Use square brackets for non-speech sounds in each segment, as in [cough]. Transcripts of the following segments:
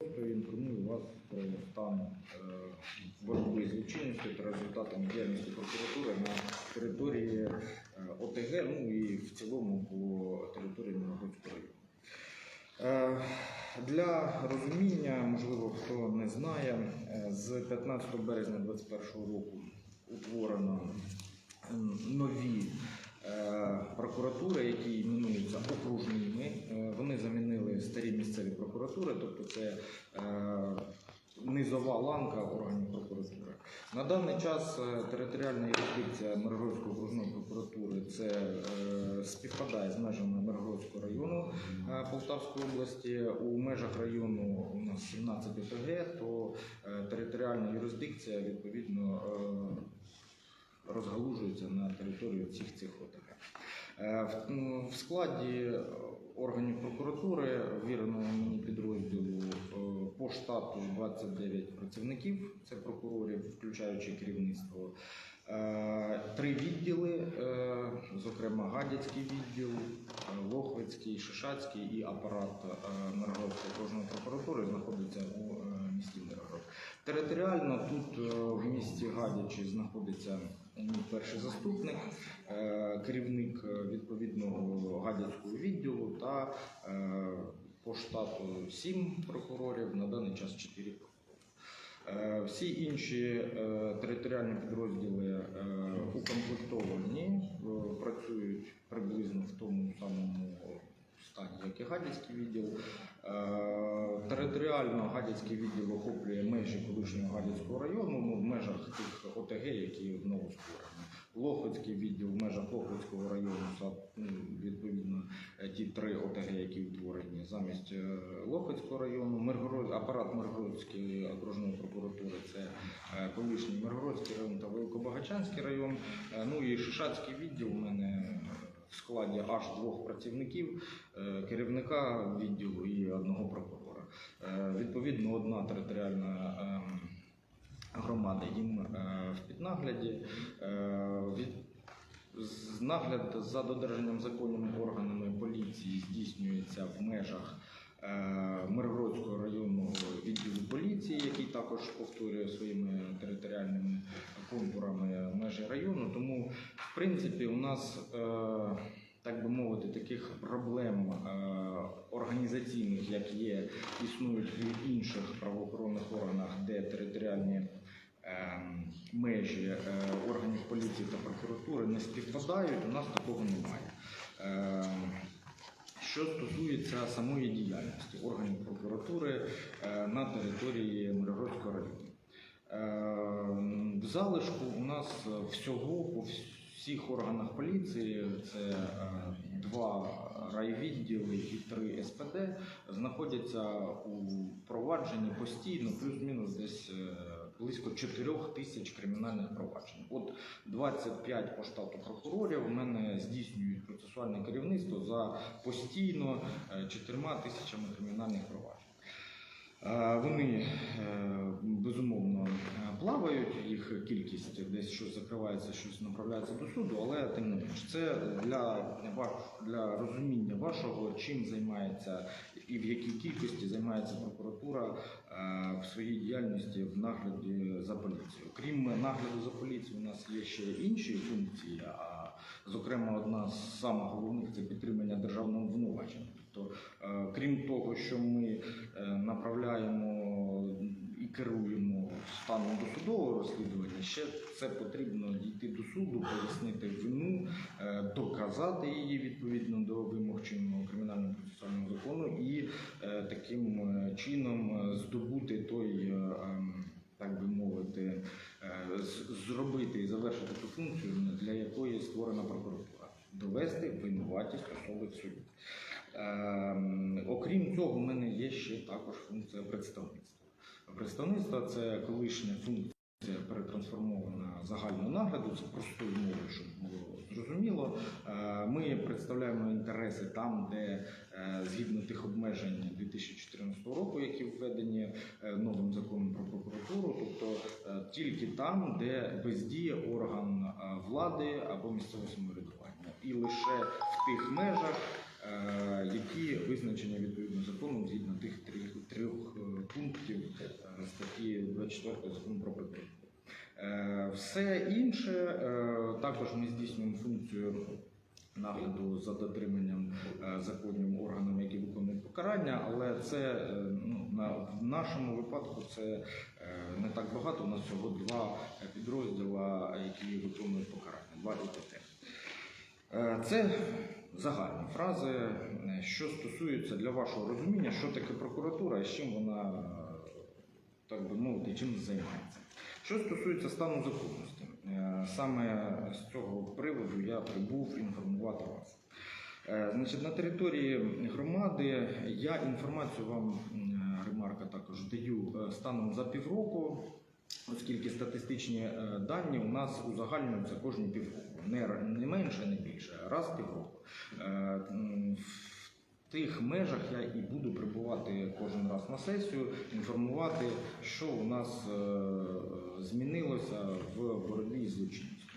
Інформую вас про стан е, боротьби з злочинністю та результатами діяльності прокуратури на території е, ОТГ, ну і в цілому по території Миргородського району. Е, Для розуміння, можливо, хто не знає, з 15 березня 2021 року утворено нові прокуратури, які іменуються окружними. Е, Вони замінили старі місцеві прокуратури, тобто це е, низова ланка органів прокуратури. На даний час е, територіальна юрисдикція Миргородської окружної прокуратури це е, співпадає з межами Миргородського району е, Полтавської області. У межах району у нас 17 ОТГ, то е, територіальна юрисдикція відповідно е, розгалужується на територію всіх цих ОТГ. Е, В, складі органів прокуратури віреного мені підрозділу е, по штату 29 працівників, це прокурорів, включаючи керівництво. Е, Три відділи, е, зокрема Гадяцький відділ, е, Лохвицький, Шишацький і апарат е, Миргородської окружної прокуратури знаходиться у е, місті Миргород. Територіально тут е, в місті Гадячі знаходиться перший заступник, е, керівник е, відповідного гадяцького відділу та е, по штату 7 прокурорів, на даний час 4 прокурори. Всі інші територіальні підрозділи укомплектовані, працюють приблизно в тому самому стані, як і Гадяцький відділ. Е, Територіально Гадяцький відділ охоплює межі колишнього Гадяцького району ну, в межах тих ОТГ, які знову створені. Лохвицький відділ в межах Лохвицького району, ну, відповідно, е, ті три ОТГ, які утворені замість е, Лохвицького району, Миргород, апарат Миргородської окружної прокуратури, це колишній Миргородський район та Великобагачанський район. Ну і Шишацький відділ у мене складі аж двох працівників, е, керівника відділу і одного прокурора. Е, Відповідно, одна територіальна ем, громада їм е, в піднагляді. Нагляд за додержанням законів органами поліції здійснюється в межах Миргородського районного відділу поліції, який також повторює своїми територіальними контурами межі району. Тому, в принципі, у нас, е, так би мовити, таких проблем е, організаційних, як є, існують в інших правоохоронних органах, де територіальні межі е, органів поліції та прокуратури не співпадають, у нас такого немає. Що стосується самої діяльності органів прокуратури е, на території Миргородського району. Ем, В залишку у нас всього по всіх органах поліції це е, два райвідділи і три СПД знаходяться у провадженні постійно, плюс-мінус десь е, близько 4 тисяч кримінальних проваджень. От 25 по штату прокурорів у мене здійснюють процесуальне керівництво за постійно е, 4 тисячами кримінальних проваджень. Е, Вони е, безумовно е, плавають, їх кількість десь щось закривається, щось направляється до суду, але тим не менш, це для, для розуміння вашого, чим займається і в якій кількості займається прокуратура е, в своїй діяльності в нагляді за поліцією. Крім нагляду за поліцією, у нас є ще інші функції. А зокрема, одна з самих головних це підтримання державного обвинувачення. Тобто, е, крім того, що ми е, направляємо і керуємо станом досудового розслідування, ще це потрібно дійти до суду, пояснити вину, е, доказати її відповідно до вимог чинного кримінального процесуального закону і е, таким е, чином здобути той, ем, так би мовити, зробити і завершити ту функцію, для якої створена прокуратура довести винуватість особи в суді. Ем, Окрім цього, в мене є ще також функція представництва. Представництво це колишня функція перетрансформована загального нагляду, це простою мовою, щоб було зрозуміло. Е, Ми представляємо інтереси там, де е, згідно тих обмежень 2014 року, які введені е, новим законом про прокуратуру, тобто тільки там, де бездіє орган влади або місцевого самоврядування, і лише в тих межах, які визначені відповідно законом згідно тих трьох, трьох е, 24 закону про. Е, Все інше е, також ми здійснюємо функцію нагляду за дотриманням е, законів органами, які виконують покарання, але це е, ну, в нашому випадку це е, не так багато. У нас всього два підрозділа, які виконують покарання, два ІТТ. Е, Це загальні фрази, що стосуються для вашого розуміння, що таке прокуратура і з чим вона, так би мовити, чим займається. Що стосується стану законності, е, саме з цього приводу я прибув інформувати вас. Е, Значить, на території громади я інформацію вам, ремарка також даю е, станом за півроку, оскільки статистичні дані у нас узагальнюються кожні півроку. Не, не менше, не більше, а раз в півроку. Е, В тих межах я і буду прибувати кожен раз на сесію, інформувати, що у нас е, змінилося в боротьбі з злочинністю.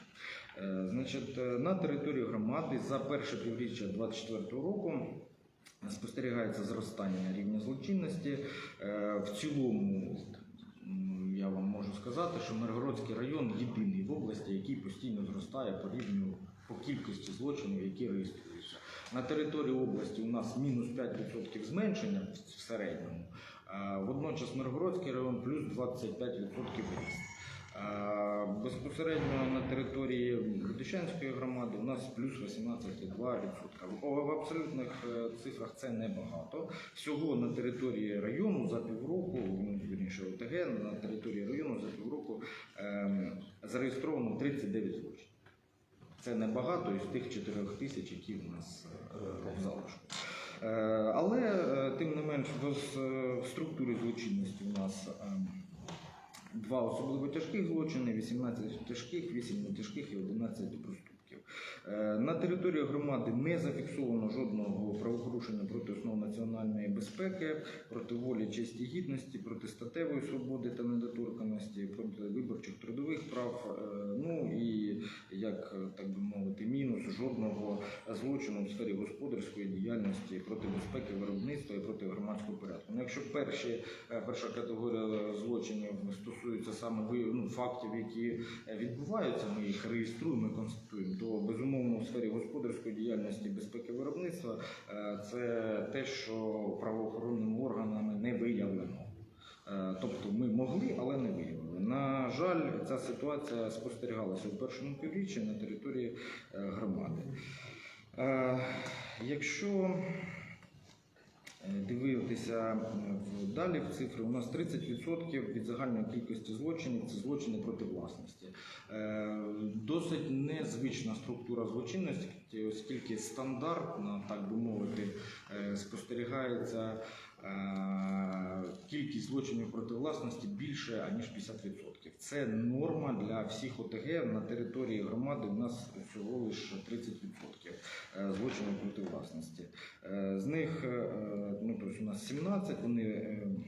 Е, Значить, на території громади за перше півріччя 2024 року спостерігається зростання рівня злочинності. В цілому можу сказати, що Миргородський район єдиний в області, який постійно зростає по рівню по кількості злочинів, які реєструються. На території області у нас мінус 5% зменшення в середньому. а Водночас Миргородський район плюс 25% ріст. Безпосередньо на території Будищанської громади у нас плюс 18,2%. В- абсолютних е, цифрах це небагато. Всього на території району за півроку, ну, вірніше ОТГ, на території району за півроку ем, зареєстровано 39 злочинів. Це небагато із тих 4 тисяч, які в нас е, в залишку. Е, Але тим не менш в структурі злочинності у нас ем, два особливо тяжких злочини, 18 тяжких, 8 нетяжких і 11 проступків. Е, На території громади не зафіксовано жодного правопорушення проти основ національної безпеки, проти волі, честі гідності, проти статевої свободи та недоторканості, проти виборчих трудових прав. Е, Ну і як так би мовити, мінус жодного злочину в сфері господарської діяльності проти безпеки виробництва і проти громадського порядку. Ну, якщо перші Е, Перша категорія злочинів стосується саме ну, фактів, які відбуваються, ми їх реєструємо, ми констатуємо. То безумовно у сфері господарської діяльності безпеки виробництва е, це те, що правоохоронними органами не виявлено. Е, Тобто ми могли, але не виявили. На жаль, ця ситуація спостерігалася у першому півріччі на території е, громади. Якщо дивитися е, далі в цифри, у нас 30% від загальної кількості злочинів це злочини проти власності. Е, Досить незвична структура злочинності, оскільки стандартно, так би мовити, е, спостерігається е, кількість злочинів проти власності більше аніж 50%. Це норма для всіх ОТГ на території громади. У нас всього лише 30% е, злочинів проти власності. Е, З них е, ну, тобто у нас 17, вони, е, е, вон-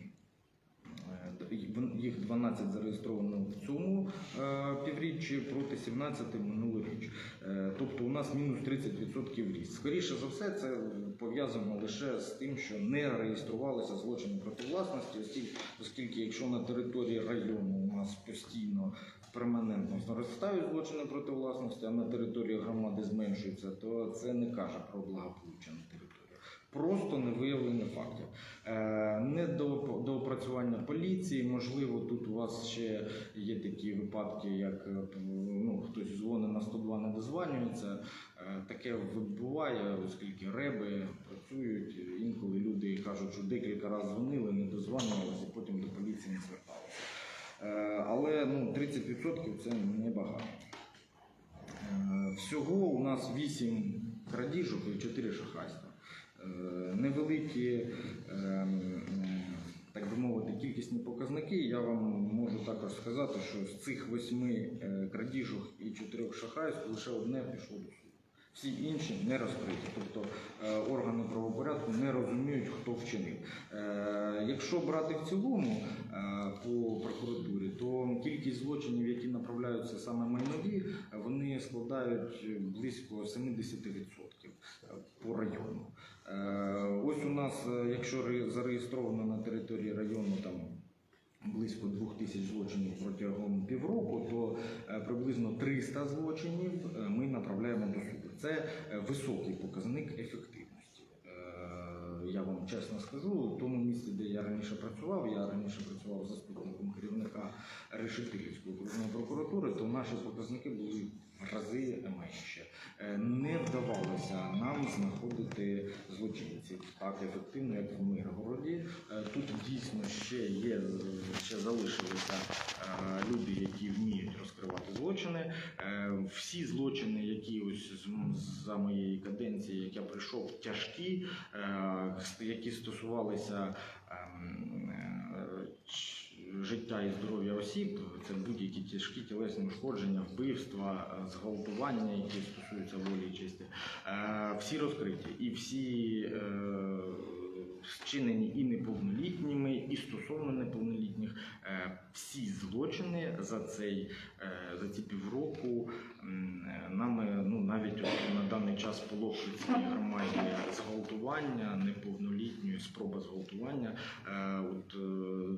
їх 12 зареєстровано в цьому е, півріччі проти 17 минулоріч. Е, Тобто у нас мінус 30% ріст. Скоріше за все, це пов'язано лише з тим, що не реєструвалися злочини проти власності, оскільки, якщо на території району у нас постійно перманентно зростають злочини проти власності, а на території громади зменшуються, то це не каже про благополуччя на території. Просто не виявлення фактів. Е, Не до, до опрацювання поліції. Можливо, тут у вас ще є такі випадки, як е, ну, хтось дзвонить на 102, не дозванюється. Е, Таке буває, оскільки реби працюють. Інколи люди кажуть, що декілька разів дзвонили, не дозванювалися, і потім до поліції не зверталися. Але ну, 30% це небагато. Всього у нас 8 крадіжок і 4 шахрайства. Е, Невеликі, ем, е, так би мовити, кількісні показники. Я вам можу також сказати, що з цих 8 крадіжок і 4 шахрайств лише одне пішло до суду. Всі інші не розкриті, тобто е, органи правопорядку не розуміють, хто вчинив. Е, Якщо брати в цілому е, по прокуратурі, то кількість злочинів, які направляються саме майнові, е, вони складають близько 70% по району. Е, Ось у нас, е, якщо зареєстровано на території району там близько 2 тисяч злочинів протягом півроку, то е, приблизно 300 злочинів ми направляємо до суду. Це високий показник ефективності. Я вам чесно скажу, в тому місці, де я раніше працював, я раніше працював заступником керівника Решетилівської окружної прокуратури, то наші показники були в рази менші. Е, Не вдавалося нам знаходити злочинців так ефективно, як в Миргороді. Е, Тут дійсно ще є, ще залишилися е, люди, які вміють розкривати злочини. Всі злочини, які ось за моєї каденції, як я прийшов, тяжкі, які стосувалися ем, життя і здоров'я осіб, це будь-які тяжкі тілесні ушкодження, вбивства, е, зґвалтування, які стосуються волі і честі. Е, Всі розкриті і всі е, вчинені і неповнолітніми, і стосовно неповнолітніх. Всі злочини за цей е, за ці півроку е, нами ну навіть на даний час по громаді зґвалтування неповнолітньої спроба зґвалтування. Е, От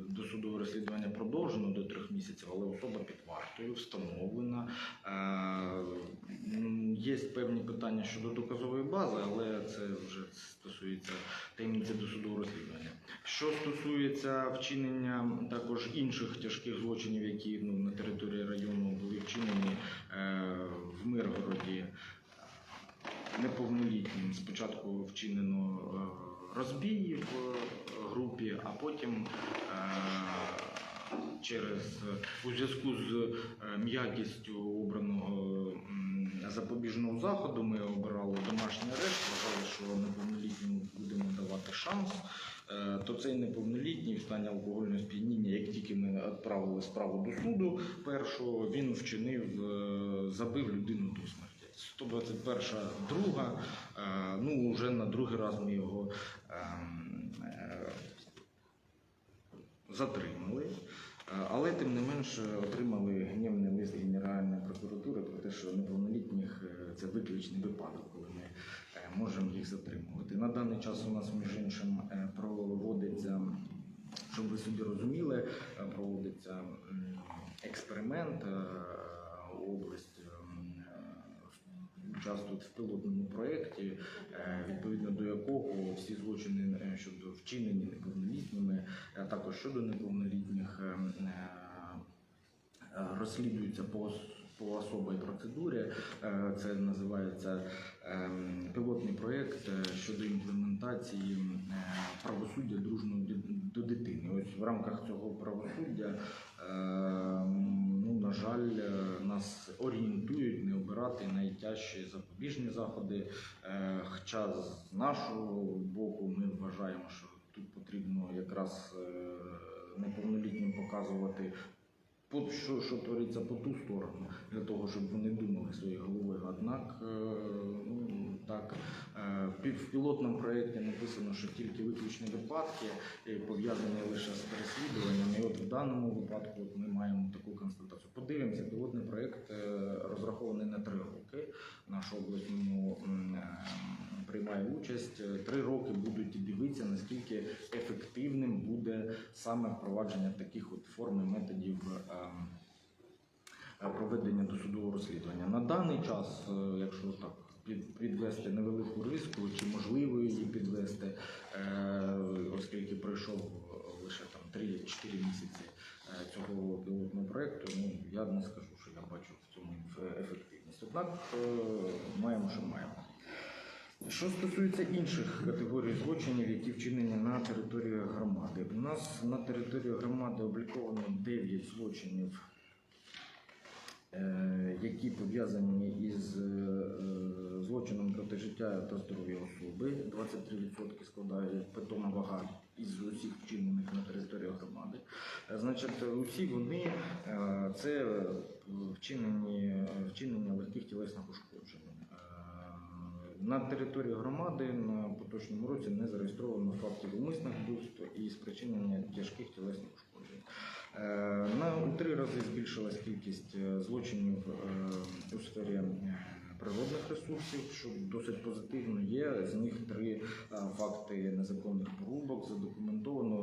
досудове розслідування продовжено до трьох місяців, але особа під вартою встановлена. Є певні питання щодо доказової бази, але це вже стосується таємниці досудового розслідування. Що стосується вчинення також інших тяжких злочинів, які ну, на території району були вчинені е, в Миргороді неповнолітнім, спочатку вчинено е, розбій в е, групі, а потім через у зв'язку з м'якістю обраного запобіжного заходу ми обирали домашній арешт, вважали, що неповнолітнім будемо давати шанс. Е, То цей неповнолітній в стані алкогольного сп'яніння, як тільки ми відправили справу до суду, першого він вчинив, е, забив людину до смерті. 121 друга, е, ну вже на другий раз ми його ем, затримали. Але тим не менш отримали гнівний лист Генеральної прокуратури про те, що неповнолітніх це виключний випадок, коли ми можемо їх затримувати. На даний час у нас, між іншим, е, проводиться, щоб ви собі розуміли, е, проводиться експеримент е, область. Участвують в пілотному проєкті, відповідно до якого всі злочини щодо вчинені неповнолітніми, а також щодо неповнолітніх е, е, розслідуються по, по особій процедурі. Е, Це називається ем, пілотний проєкт е, щодо імплементації е, правосуддя дружного до дитини. Ось в рамках цього правосуддя, ну, на жаль, нас орієнтують не обирати найтяжчі запобіжні заходи. Хоча з нашого боку ми вважаємо, що тут потрібно якраз неповнолітнім показувати. Що, що твориться по ту сторону, для того, щоб вони думали своєю головою. Однак, е, ну, так, е, в пілотному проєкті написано, що тільки виключні випадки е, пов'язані лише з переслідуванням. І от в даному випадку от ми маємо таку констатацію. Подивимося, пілотний проєкт е, розрахований на три роки. Наш область ньому приймає участь. Три роки будуть дивитися, наскільки ефективним буде саме впровадження таких от форм і методів. ем, Проведення досудового розслідування на даний час, якщо так підвести невелику риску, чи можливо її підвести, е, оскільки пройшов е, лише там 3-4 місяці е, цього пілотного проекту, ну я не скажу, що я бачу в цьому ефективність. Однак маємо, що маємо. Що стосується інших категорій злочинів, які вчинені на території громади, у нас на території громади обліковано 9 злочинів, які пов'язані із е, злочином проти життя та здоров'я особи. 23% складає питома вага із усіх вчинених на території громади. Е, Значить, усі вони е, це е, вчинені, вчинення легких тілесних ушкоджень. Е, На території громади на поточному році не зареєстровано фактів умисних вбивств і спричинення тяжких тілесних ушкоджень. Е, На три рази збільшилась кількість е, злочинів е, у сфері природних ресурсів, що досить позитивно є. З них три факти незаконних порубок. Задокументовано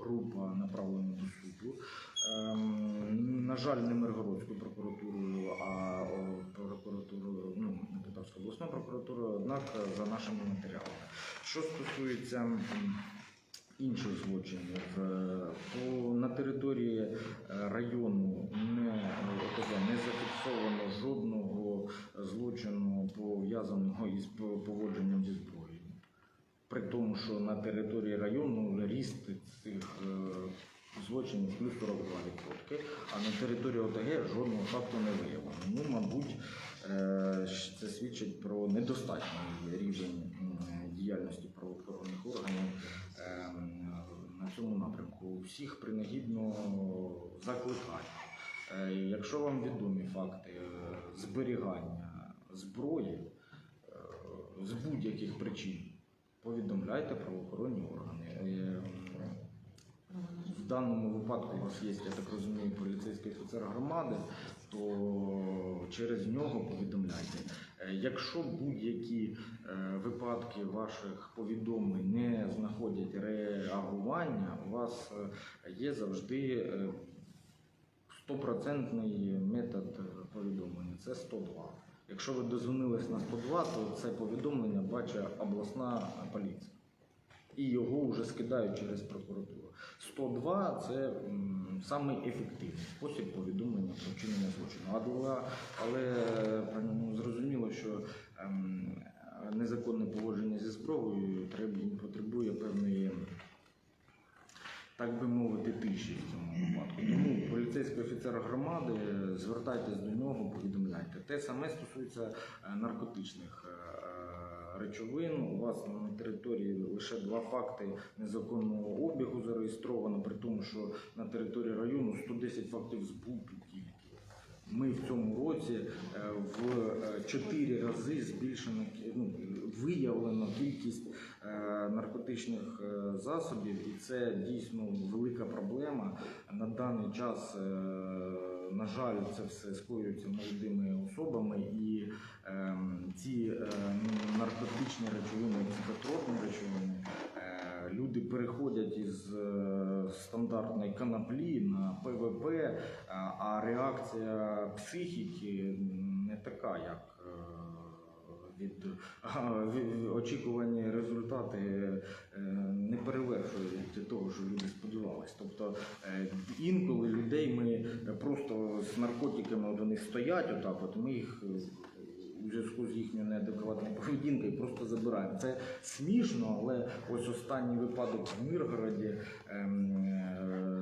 група направлена до суду. На жаль, не Миргородською прокуратурою, а прокуратурою, ну, Полтавською обласною прокуратурою, однак за нашими матеріалами. Що стосується інших злочинів, е, на території е, району не, не зафіксовано жодного злочину пов'язаного із поводженням зі зброєю. При тому, що на території району ріст цих е, злочинів плюс 42%, а на території ОТГ жодного факту не виявлено. Ну, мабуть, це свідчить про недостатній рівень діяльності правоохоронних органів на цьому напрямку. Всіх принагідно закликаю. Е, Якщо вам відомі факти е, зберігання зброї е, з будь-яких причин, повідомляйте правоохоронні органи. Е, В даному випадку у вас є, я так розумію, поліцейський офіцер громади, то через нього повідомляйте. Е, Якщо будь-які е, випадки ваших повідомлень не знаходять реагування, у вас е, є завжди стопроцентний метод повідомлення це 102. Якщо ви дозвонились на 102, то це повідомлення бачить обласна поліція. І його вже скидають через прокуратуру. 102 це самий ефективний спосіб повідомлення про вчинення злочину. Але, але е, ну, зрозуміло, що ем, незаконне поводження зі зброєю треб- потребує певної так би мовити, тиші в цьому випадку. Тому поліцейський офіцер громади, звертайтесь до нього, повідомляйте. Те саме стосується е, наркотичних е, речовин. У вас на території лише два факти незаконного обігу зареєстровано, при тому, що на території району 110 фактів збуту тільки. Ми в цьому році е, в 4 рази збільшено ну, виявлено кількість е, наркотичних е, засобів, і це дійсно велика проблема. На даний час, е, на жаль, це все скоюється молодими особами, і е, ці е, наркотичні речовини, психотропні речовини. е, Люди переходять із е, стандартної канаплі на ПВП, е, а реакція психіки не така, як від, очікувані результати е, не перевершують того, що люди сподівалися. Тобто е, інколи людей ми просто з наркотиками вони стоять отак, от ми їх. У зв'язку з їхньою неадекватною поведінкою просто забираємо. Це смішно, але ось останній випадок в Миргороді ем, е,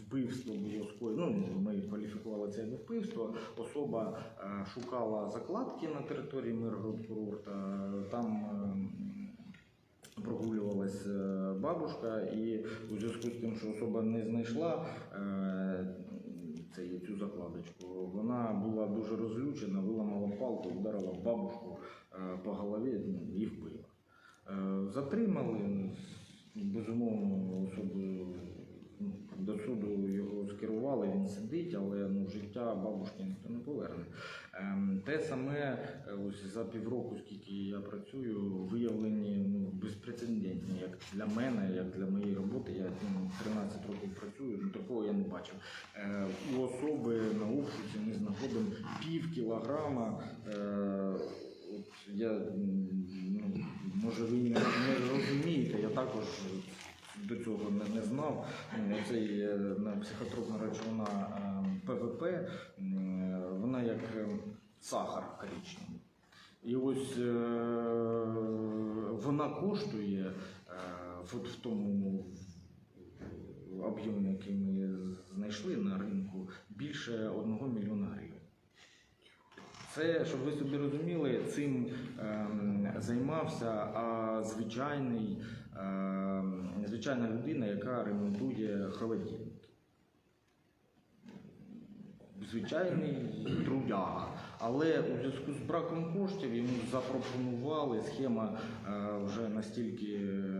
вбивство було. Ну, ми кваліфікували це як вбивство. Особа е, шукала закладки на території Миргород курорта. Там ем, прогулювалась е, бабушка, і у зв'язку з тим, що особа не знайшла е, це є цю закладочку, вона була дуже розлючена, виламала палку, вдарила бабушку по голові ну, і вбила. Затримали, безумовно, особу до суду його скерували, він сидить, але ну, життя бабушки ніхто не поверне. Ем, Те саме е, ось за півроку, скільки я працюю, виявлені ну, безпрецедентні, як для мене, як для моєї роботи. Я ну, 13 років працюю, ну, такого я не бачив. Е, У особи на обшуці ми знаходимо пів кілограма. Е, я ну, може ви не розумієте, я також до цього не, знав. Цей е, психотропна речовина е, ПВП, вона як е, сахар коричневий. І ось е, вона коштує е, от в тому об'ємі, який ми знайшли на ринку, більше 1 мільйона гривень. Це, щоб ви собі розуміли, цим ем, займався а, звичайний, ем, звичайна людина, яка ремонтує холодильники. Звичайний трудяга. Але у зв'язку з браком коштів йому запропонували схема е, вже настільки е,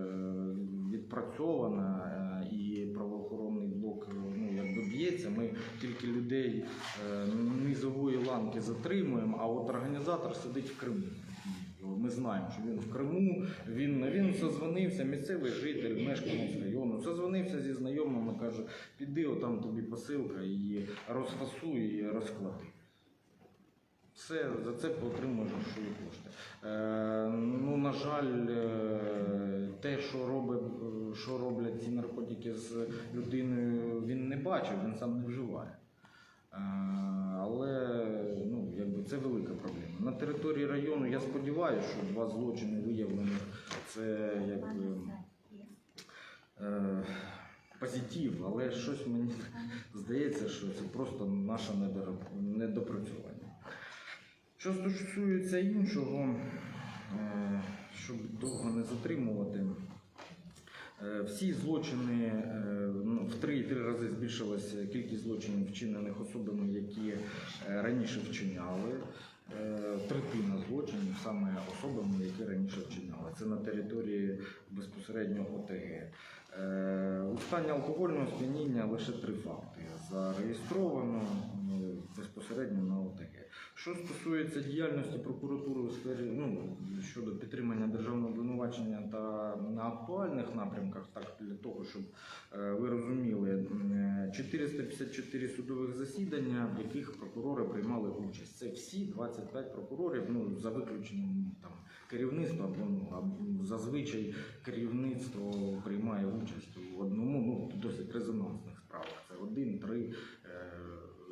відпрацьована е, і правоохоронний блок ну, якби б'ється. Ми тільки людей низової ланки затримуємо, а от організатор сидить в Криму. Ми знаємо, що він в Криму, він, він созвонився, місцевий житель, мешканець району, созвонився зі знайомими, каже, піди, отам тобі посилка, її розфасуй і розклади. Все, за це отримуєш грошові кошти. Е, ну, на жаль, е, те, що, робить, е, що роблять ці наркотики з людиною, він не бачив, він сам не вживає. Але ну, якби це велика проблема. На території району я сподіваюся, що два злочини виявлені це якби е, позитив, але щось мені здається, що це просто наше недопрацювання. Що стосується іншого, е, щоб довго не затримувати, е, всі злочини в 3-3 рази збільшилася кількість злочинів, вчинених особами, які е, раніше вчиняли. Е, Третина злочинів саме особами, які раніше вчиняли. Це на території безпосередньо ОТГ. Е, У стані алкогольного сп'яніння лише три факти зареєстровано безпосередньо на ОТГ. Що стосується діяльності прокуратури у сфері ну, щодо підтримання державного обвинувачення та на актуальних напрямках, так для того, щоб е, ви розуміли, е, 454 судових засідання, в яких прокурори приймали участь. Це всі 25 прокурорів, ну за виключенням там керівництва, або ну, зазвичай керівництво приймає участь у одному, ну досить резонансних справах. Це один-три е,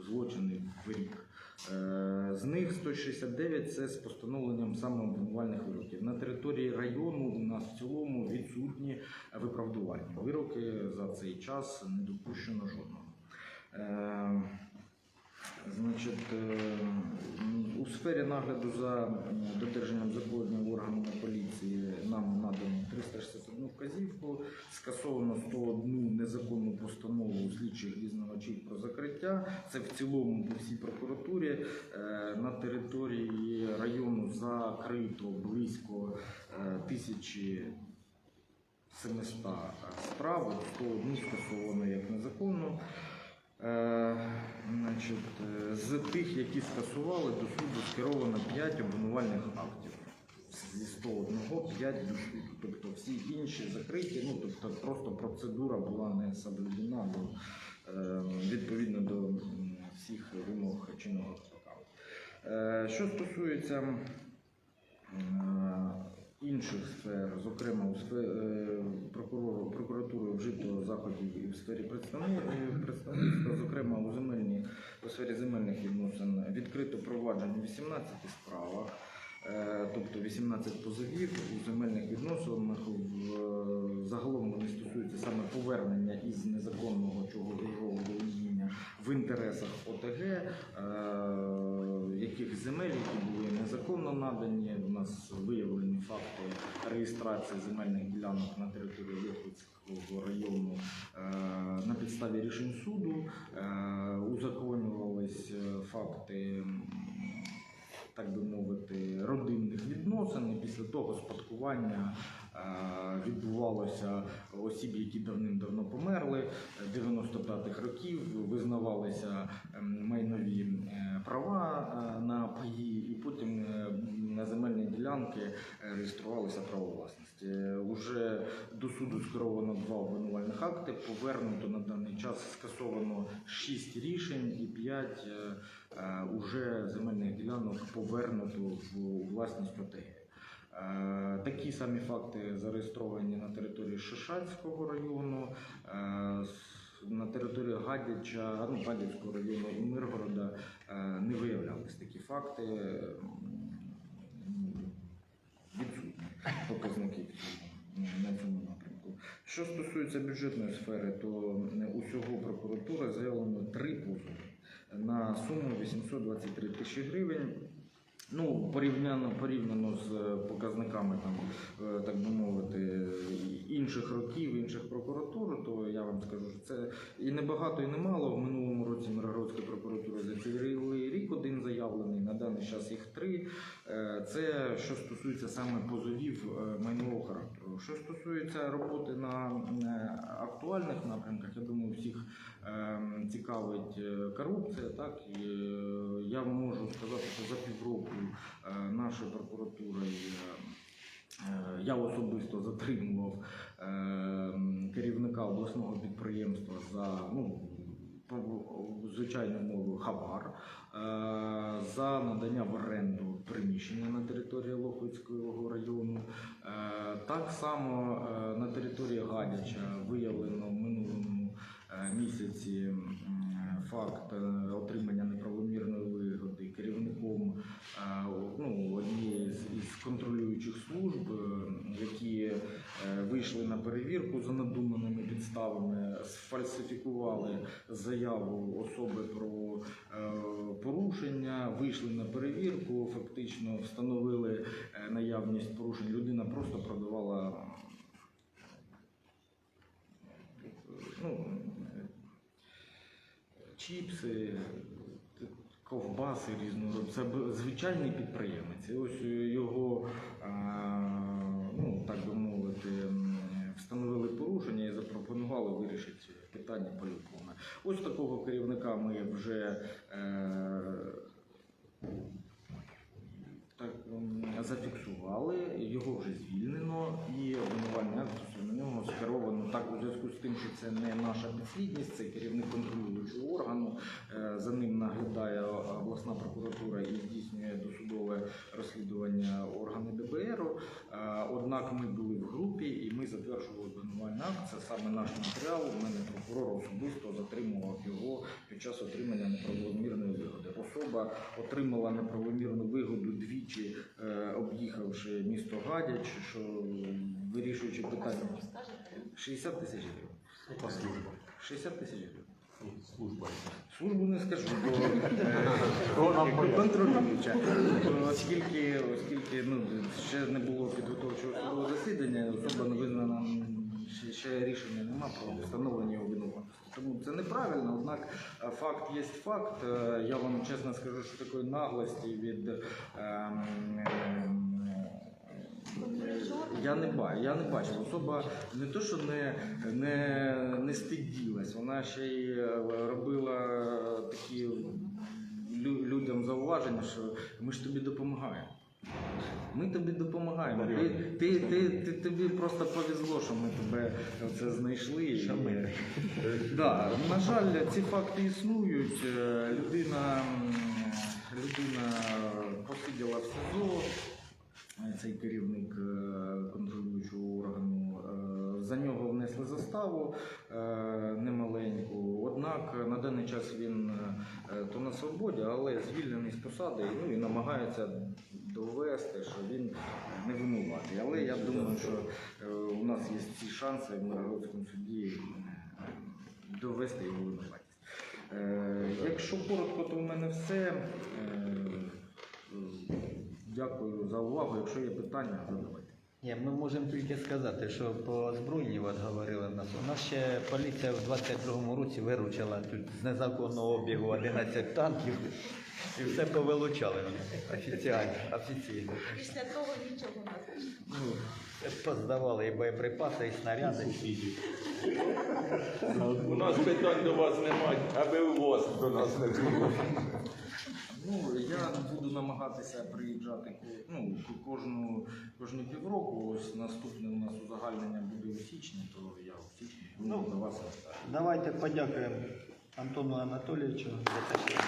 злочини в рік. Е, З них 169 це з постановленням саме вироків. На території району у нас в цілому відсутні виправдування. Вироки за цей час не допущено жодного. Значить, е, у сфері нагляду за додержанням законів органами поліції нам надано 361 вказівку, скасовано 101 незаконну постанову слідчих дізнавачів про закриття. Це в цілому по всій прокуратурі. Е, На території району закрито близько е, тисячі 700 справ, 101 скасовано як незаконно. Е, значить, е, з тих, які скасували, до суду скеровано 5 обвинувальних актів. Зі 101 5 до суду. Тобто всі інші закриті, ну тобто просто процедура була не соблюдена до, е, відповідно до всіх вимог чинного. Е, Що стосується інших сфер, зокрема у сфері прокуратури вжито заходів і в сфері е, представництва, зокрема у земельній у сфері земельних відносин відкрито провадження у 18 справах. е, Тобто 18 позовів у земельних відносинах загалом вони стосуються саме повернення із незаконного чого чужого володіння в інтересах ОТГ, е, яких земель, які були незаконно надані. У нас виявлені факти реєстрації земельних ділянок на території Липецького району е, на підставі рішень суду. Е, Узаконювались е, факти. Так би мовити, родинних відносин. І після того спадкування е, осіб, які давним-давно померли. 95-х років визнавалися ем, майнові е, права е, на паї, і потім е, на земельні ділянки реєструвалися право власності. Уже до суду скеровано два обвинувальних акти, повернуто на даний час скасовано 6 рішень і 5 уже земельних ділянок повернуто в власність ОТГ. Е, Такі самі факти зареєстровані на території Шишацького району, е, на території Гадяча, ну, Гадячського району і Миргорода е, не виявлялись такі факти. Відсутні показники на цьому напрямку. Що стосується бюджетної сфери, то усього прокуратура заявлено три позови на суму 823 тисячі гривень. Ну, порівняно, порівняно з е, показниками там, е, так би мовити, інших років, інших прокуратур, то я вам скажу, що це і не багато, і не мало. В минулому році Миргородська прокуратура за цілий рік один заявлений, на даний час їх три. Е, Це що стосується саме позовів майнового характеру. Що стосується роботи на актуальних напрямках, я думаю, всіх цікавить е, корупція. Так і е, я можу сказати, що за півроку е, нашою прокуратурою. Я особисто затримував ем, керівника обласного підприємства за ну, звичайною мовою хабар, за надання в оренду приміщення на території Лохвицького району. Так само на території Гадяча виявлено в минулому е, місяці м, факт е, отримання неправомірної вигоди керівником е, ну, однієї з контролюючих служб, е, які вийшли на перевірку за надуманими підставами, сфальсифікували заяву особи про порушення, вийшли на перевірку, фактично встановили наявність порушень. Людина просто продавала ну, чіпси, ковбаси різного. Це звичайний підприємець. Ось його, ну так би мовити, встановили порушення і запропонували вирішити питання по-любому. Ось такого керівника ми вже е, зафіксували, його вже звільнено і обвинувальний стосовно нього скеровано так у зв'язку з тим, що це не наша підслідність, це керівник контролюючого органу. Е, За ним наглядає обласна прокуратура і здійснює досудове розслідування органи ДБР. Е, Однак ми були в групі і ми затверджували обвинувальний акт. Це саме наш матеріал. У мене прокурор особисто затримував його під час отримання неправомірної вигоди. Особа отримала неправомірну вигоду двічі, е, об'їхавши місто Гадяч, що вирішуючи питання 60 тисяч гривень. Яка 60 тисяч гривень. Служба. Службу не скажу, бо [laughs] е, контролююча. Оскільки, оскільки ну, ще не було підготовчого судового засідання, особа не визнана ще, ще рішення нема про встановлення обвинуватості. Тому це неправильно, однак е, факт є факт. Е, Я вам чесно скажу, що такої наглості від ем, я не бачу, я не бачив. Особа не то, що не, не, не стиділась, вона ще й е, робила такі людям зауваження, що ми ж тобі допомагаємо. Ми тобі допомагаємо. Ти, ти, ти, ти, тобі просто повезло, що ми тебе це знайшли. І- Да, на жаль, ці факти існують. Е, Людина, людина посиділа в СИЗО, е, цей керівник е, контролюючого органу. Е, За нього внесли заставу е, немаленьку. Однак на даний час він то на свободі, але звільнений з посади ну, і намагається довести, що він не винуватий. Але я думаю, що у нас є ці шанси в Миргородському суді довести його винуватість. Якщо коротко, то в мене все. Дякую за увагу. Якщо є питання, задавайте. Ні, ми можемо тільки сказати, що по збройні от говорили нас. У нас ще поліція в 22-му році виручила тут з незаконного обігу 11 танків і все повилучали офіціально, офіційно. Після того нічого не було. Ну, поздавали і боєприпаси, і снаряди. У нас питань до вас немає, аби у вас до нас не було. Ну, я буду намагатися приїжджати ну, кожну, кожні півроку. Ось наступне у нас узагальнення буде у січні, то я у січні буду Ну, до вас. Давайте подякуємо Антону Анатолійовичу за те, що